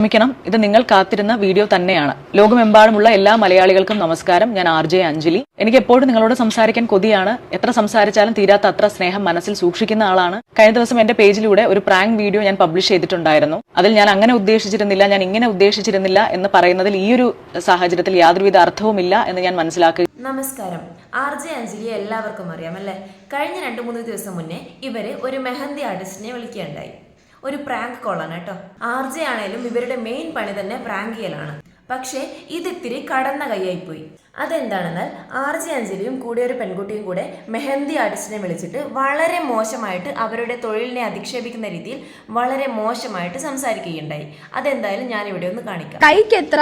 ക്ഷമിക്കണം. ഇത് നിങ്ങൾ കാത്തിരുന്ന വീഡിയോ തന്നെയാണ്. ലോകമെമ്പാടുമുള്ള എല്ലാ മലയാളികൾക്കും നമസ്കാരം. ഞാൻ ആർ ജെ അഞ്ജലി. എനിക്ക് എപ്പോഴും നിങ്ങളോട് സംസാരിക്കാൻ കൊതിയാണ്. എത്ര സംസാരിച്ചാലും തീരാത്ത അത്ര സ്നേഹം മനസ്സിൽ സൂക്ഷിക്കുന്ന ആളാണ്. കഴിഞ്ഞ ദിവസം എന്റെ പേജിലൂടെ ഒരു പ്രാങ്ക് വീഡിയോ ഞാൻ പബ്ലിഷ് ചെയ്തിട്ടുണ്ടായിരുന്നു. അതിൽ ഞാൻ അങ്ങനെ ഉദ്ദേശിച്ചിരുന്നില്ല ഞാൻ ഇങ്ങനെ ഉദ്ദേശിച്ചിരുന്നില്ല എന്ന് പറയുന്നതിൽ ഈ ഒരു സാഹചര്യത്തിൽ യാതൊരുവിധ അർത്ഥവുമില്ല എന്ന് ഞാൻ മനസ്സിലാക്കുക നമസ്കാരം. ആർ ജെ അഞ്ജലിയെ എല്ലാവർക്കും അറിയാം അല്ലേ? കഴിഞ്ഞ രണ്ട് മൂന്ന് ദിവസം മുന്നേ ഇവരെ ഒരു മെഹന്തി ആർട്ടിസ്റ്റിനെ വിളിക്കുകയുണ്ടായി. ഒരു പ്രാങ്ക് കോളാണ് കേട്ടോ. ആർ ജെ ആണേലും ഇവരുടെ മെയിൻ പണി തന്നെ പ്രാങ്ക് ചെയ്യലാണ്. പക്ഷേ ഇതിത്തിരി കടന്ന കൈയായിപ്പോയി. അതെന്താണെന്നാൽ ആർ ജെ അഞ്ജലിയും കൂടെ ഒരു പെൺകുട്ടിയും കൂടെ മെഹന്തി ആർട്ടിസ്റ്റിനെ വിളിച്ചിട്ട് വളരെ മോശമായിട്ട് അവരുടെ തൊഴിലിനെ അധിക്ഷേപിക്കുന്ന രീതിയിൽ വളരെ മോശമായിട്ട് സംസാരിക്കുകയുണ്ടായി. അതെന്തായാലും ഞാൻ ഇവിടെ ഒന്ന് കാണിക്കാം. കൈക്ക് എത്ര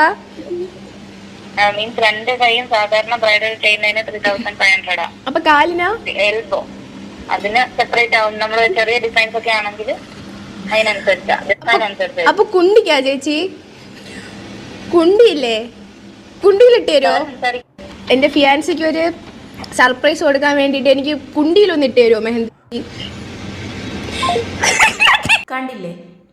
മീൻസ് രണ്ട് കൈയും സാധാരണ ബ്രൈഡൽ ചെയ്യുന്നതിന് ത്രീ തൗസൻഡ് ഫൈവ് ഹൺഡ്രഡാ അപ്പൊ കാലിനാ? എൽബോ അതിന് സെപ്പറേറ്റ് ആവും. നമ്മൾ ചെറിയ ഡിസൈൻസ് ഒക്കെ ആണെങ്കിൽ അതിനനുസരിച്ചാ. അപ്പൊ കുണ്ടിക്കാ ചേച്ചി? കുണ്ടിയില്ലേ? കുണ്ടിയിലിട്ട് തരുമോ എന്റെ ഫിയാൻസിക്ക് ഒരു സർപ്രൈസ് കൊടുക്കാൻ വേണ്ടിട്ട് എനിക്ക് കുണ്ടിയിലൊന്ന് ഇട്ട് തരുമോ മെഹന്തി? കണ്ടില്ലേ?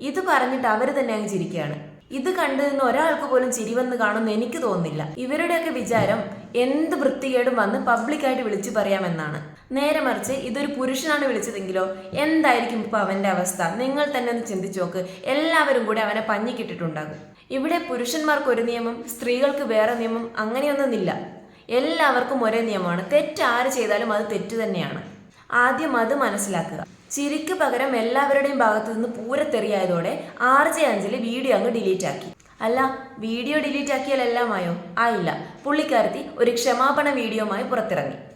ഇത് പറഞ്ഞിട്ട് അവർ തന്നെ അങ്ങ് ചിരിക്കുകയാണ് ഇത് കണ്ടു നിന്ന് ഒരാൾക്ക് പോലും ചിരി വന്ന് കാണുമെന്ന് എനിക്ക് തോന്നുന്നില്ല. ഇവരുടെയൊക്കെ വിചാരം എന്ത് വൃത്തികേടും വന്ന് പബ്ലിക്കായിട്ട് വിളിച്ചു പറയാമെന്നാണ്. നേരെ മറിച്ച് ഇതൊരു പുരുഷനാണ് വിളിച്ചതെങ്കിലോ എന്തായിരിക്കും ഇപ്പൊ അവന്റെ അവസ്ഥ? നിങ്ങൾ തന്നെ ഒന്ന് ചിന്തിച്ചു നോക്ക്. എല്ലാവരും കൂടെ അവനെ പഞ്ഞിക്കിട്ടിട്ടുണ്ടാകും ഇവിടെ പുരുഷന്മാർക്ക് ഒരു നിയമം സ്ത്രീകൾക്ക് വേറെ നിയമം അങ്ങനെയൊന്നുമില്ല. എല്ലാവർക്കും ഒരേ നിയമമാണ്. തെറ്റ് ആര് ചെയ്താലും അത് തെറ്റ് തന്നെയാണ്. ആദ്യം അത് മനസ്സിലാക്കുക. ചിരിക്ക് പകരം എല്ലാവരുടെയും ഭാഗത്തു നിന്ന് പൂരത്തെറിയായതോടെ ആർ ജെ അഞ്ജലി വീഡിയോ അങ്ങ് ഡിലീറ്റ് ആക്കി. അല്ല വീഡിയോ ഡിലീറ്റ് ആക്കിയാൽ എല്ലാമായോ? ആയില്ല. പുള്ളിക്കാരത്തി ഒരു ക്ഷമാപണ വീഡിയോമായി പുറത്തിറങ്ങി.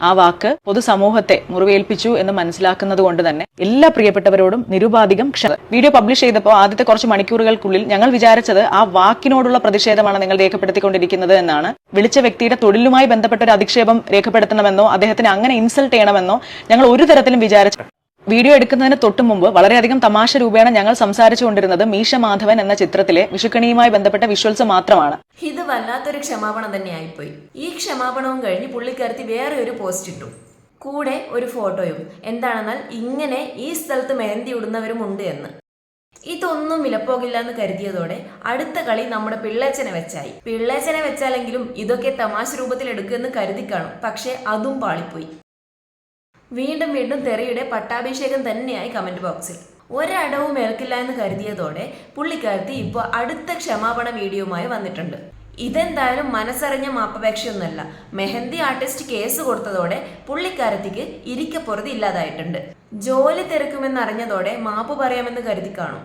ആ വാക്ക് പൊതുസമൂഹത്തെ മുറിവേൽപ്പിച്ചു എന്ന് മനസ്സിലാക്കുന്നത് കൊണ്ട് തന്നെ എല്ലാ പ്രിയപ്പെട്ടവരോടും നിരുപാധികം ക്ഷമ വീഡിയോ പബ്ലിഷ് ചെയ്തപ്പോൾ ആദ്യത്തെ കുറച്ച് മണിക്കൂറുകൾക്കുള്ളിൽ ഞങ്ങൾ വിചാരിച്ചത് ആ വാക്കിനോടുള്ള പ്രതിഷേധമാണ് നിങ്ങൾ രേഖപ്പെടുത്തിക്കൊണ്ടിരിക്കുന്നത് എന്നാണ്. വിളിച്ച വ്യക്തിയുടെ തൊഴിലുമായി ബന്ധപ്പെട്ട ഒരു അധിക്ഷേപം രേഖപ്പെടുത്തണമെന്നോ അദ്ദേഹത്തിന് അങ്ങനെ ഇൻസൾട്ട് ചെയ്യണമെന്നോ ഞങ്ങൾ ഒരു തരത്തിലും വിചാരിച്ചു വീഡിയോ എടുക്കുന്നതിന് തൊട്ടു മുമ്പ് വളരെയധികം തമാശ രൂപേണ ഞങ്ങൾ സംസാരിച്ചുകൊണ്ടിരുന്നത് മീശ മാധവൻ എന്ന ചിത്രത്തിലെ വിഷുക്കണിയുമായി ബന്ധപ്പെട്ട വിഷ്വൽസ് മാത്രമാണ്. ഇത് വല്ലാത്തൊരു ക്ഷമാപണം തന്നെ ആയിപ്പോയി ഈ ക്ഷമാപണവും കഴിഞ്ഞ് പുള്ളിക്കാരത്തി വേറെ ഒരു പോസ്റ്റ് ഇട്ടു. കൂടെ ഒരു ഫോട്ടോയും. എന്താണെന്നാൽ ഇങ്ങനെ ഈ സ്ഥലത്ത് മെഹന്തി ഇടുന്നവരും ഉണ്ട് എന്ന്. ഇതൊന്നും വിലപ്പോകില്ല എന്ന് കരുതിയതോടെ അടുത്ത കളി നമ്മുടെ പിള്ളേച്ചനെ വെച്ചായി. പിള്ളേച്ചനെ വെച്ചാലെങ്കിലും ഇതൊക്കെ തമാശ രൂപത്തിൽ എടുക്കുമെന്ന് കരുതി കാണും. പക്ഷെ അതും പാളിപ്പോയി. വീണ്ടും വീണ്ടും തെറിയുടെ പട്ടാഭിഷേകം തന്നെയായി കമന്റ് ബോക്സിൽ ഒരടവും ഏൽക്കില്ല എന്ന് കരുതിയതോടെ പുള്ളിക്കാരത്തി ഇപ്പോൾ അടുത്ത ക്ഷമാപണ വീഡിയോയുമായി വന്നിട്ടുണ്ട്. ഇതെന്തായാലും മനസ്സറിഞ്ഞ മാപ്പപേക്ഷയൊന്നുമല്ല മെഹന്തി ആർട്ടിസ്റ്റ് കേസ് കൊടുത്തതോടെ പുള്ളിക്കാരത്തിക്ക് ഇരിക്കപ്പുറത്ത് ഇല്ലാതായിട്ടുണ്ട്. ജോലി തിരക്കുമെന്നറിഞ്ഞതോടെ മാപ്പ് പറയാമെന്ന് കരുതി കാണും.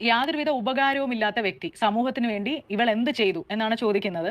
യാതൊരുവിധ ഉപകാരവും ഇല്ലാത്ത വ്യക്തി സമൂഹത്തിന് വേണ്ടി ഇവൾ എന്ത് ചെയ്തു എന്നാണ് ചോദിക്കുന്നത്.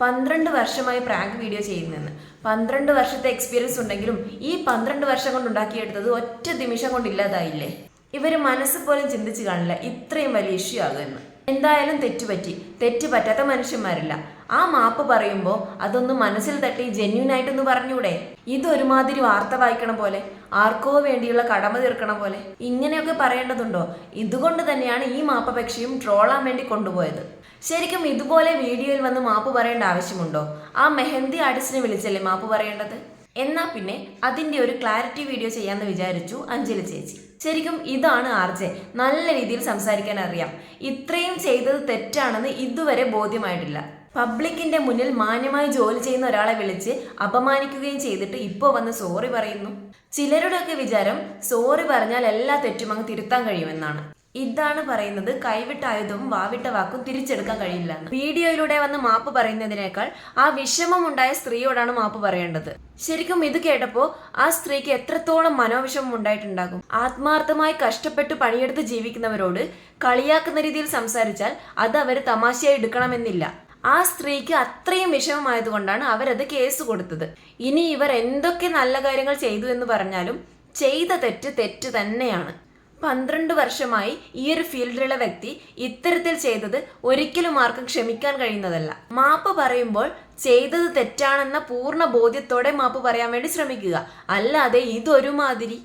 പന്ത്രണ്ട് വർഷമായി പ്രാങ്ക് വീഡിയോ ചെയ്യുന്നതെന്ന്. പന്ത്രണ്ട് വർഷത്തെ എക്സ്പീരിയൻസ് ഉണ്ടെങ്കിലും ഈ പന്ത്രണ്ട് വർഷം കൊണ്ട് ഉണ്ടാക്കിയെടുത്തത് ഒറ്റ നിമിഷം കൊണ്ട് ഇല്ലാതായില്ലേ? ഇവർ മനസ്സ് പോലും ചിന്തിച്ചു കാണില്ല ഇത്രയും വലിയ ഇഷ്യൂ ആകുമെന്ന്. എന്തായാലും തെറ്റുപറ്റി. തെറ്റ് പറ്റാത്ത മനുഷ്യന്മാരില്ല. ആ മാപ്പ് പറയുമ്പോൾ അതൊന്ന് മനസ്സിൽ തട്ടി ജെന്യൂൻ ആയിട്ടൊന്ന് പറഞ്ഞൂടെ? ഇതൊരുമാതിരി വാർത്ത വായിക്കണ പോലെ ആർക്കോ വേണ്ടിയുള്ള കടമ തീർക്കണ പോലെ ഇങ്ങനെയൊക്കെ പറയേണ്ടതുണ്ടോ? ഇതുകൊണ്ട് തന്നെയാണ് ഈ മാപ്പപേക്ഷയും ട്രോളാൻ വേണ്ടി കൊണ്ടുപോയത്. ശരിക്കും ഇതുപോലെ വീഡിയോയിൽ വന്ന് മാപ്പ് പറയേണ്ട ആവശ്യമുണ്ടോ? ആ മെഹന്തി ആർട്ടിസ്റ്റിനെ വിളിച്ചല്ലേ മാപ്പ് പറയേണ്ടത്? എന്നാ പിന്നെ അതിന്റെ ഒരു ക്ലാരിറ്റി വീഡിയോ ചെയ്യാന്ന് വിചാരിച്ചു അഞ്ജലി ചേച്ചി. ശരിക്കും ഇതാണ് ആർജെ. നല്ല രീതിയിൽ സംസാരിക്കാൻ അറിയാം. ഇത്രയും ചെയ്തത് തെറ്റാണെന്ന് ഇതുവരെ ബോധ്യമായിട്ടില്ല. പബ്ലിക്കിന്റെ മുന്നിൽ മാന്യമായി ജോലി ചെയ്യുന്ന ഒരാളെ വിളിച്ച് അപമാനിക്കുകയും ചെയ്തിട്ട് ഇപ്പോൾ വന്ന് സോറി പറയുന്നു. ചിലരുടെയൊക്കെ വിചാരം സോറി പറഞ്ഞാൽ എല്ലാ തെറ്റും അങ്ങ് തിരുത്താൻ കഴിയുമെന്നാണ്. ഇതാണ് പറയുന്നത് കൈവിട്ട ആയുധവും വാവിട്ട വാക്കും തിരിച്ചെടുക്കാൻ കഴിയില്ല വീഡിയോയിലൂടെ വന്ന് മാപ്പ് പറയുന്നതിനേക്കാൾ ആ വിഷമമുണ്ടായ സ്ത്രീയോടാണ് മാപ്പ് പറയേണ്ടത്. ശരിക്കും ഇത് കേട്ടപ്പോ ആ സ്ത്രീക്ക് എത്രത്തോളം മനോവിഷമം ഉണ്ടായിട്ടുണ്ടാകും. ആത്മാർത്ഥമായി കഷ്ടപ്പെട്ട് പണിയെടുത്ത് ജീവിക്കുന്നവരോട് കളിയാക്കുന്ന രീതിയിൽ സംസാരിച്ചാൽ അത് അവർ തമാശയായി എടുക്കണമെന്നില്ല. ആ സ്ത്രീക്ക് അത്രയും വിഷമമായതുകൊണ്ടാണ് അവരത് കേസ് കൊടുത്തത്. ഇനി ഇവർ എന്തൊക്കെ നല്ല കാര്യങ്ങൾ ചെയ്തു എന്ന് പറഞ്ഞാലും ചെയ്ത തെറ്റ് തെറ്റ് തന്നെയാണ്. പന്ത്രണ്ട് വർഷമായി ഈ ഒരു ഫീൽഡിലുള്ള വ്യക്തി ഇത്തരത്തിൽ ചെയ്തത് ഒരിക്കലും ആർക്കും ക്ഷമിക്കാൻ കഴിയുന്നതല്ല. മാപ്പ് പറയുമ്പോൾ ചെയ്തത് തെറ്റാണെന്ന പൂർണ ബോധ്യത്തോടെ മാപ്പ് പറയാൻ വേണ്ടി ശ്രമിക്കുക. അല്ലാതെ ഇതൊരുമാതിരി.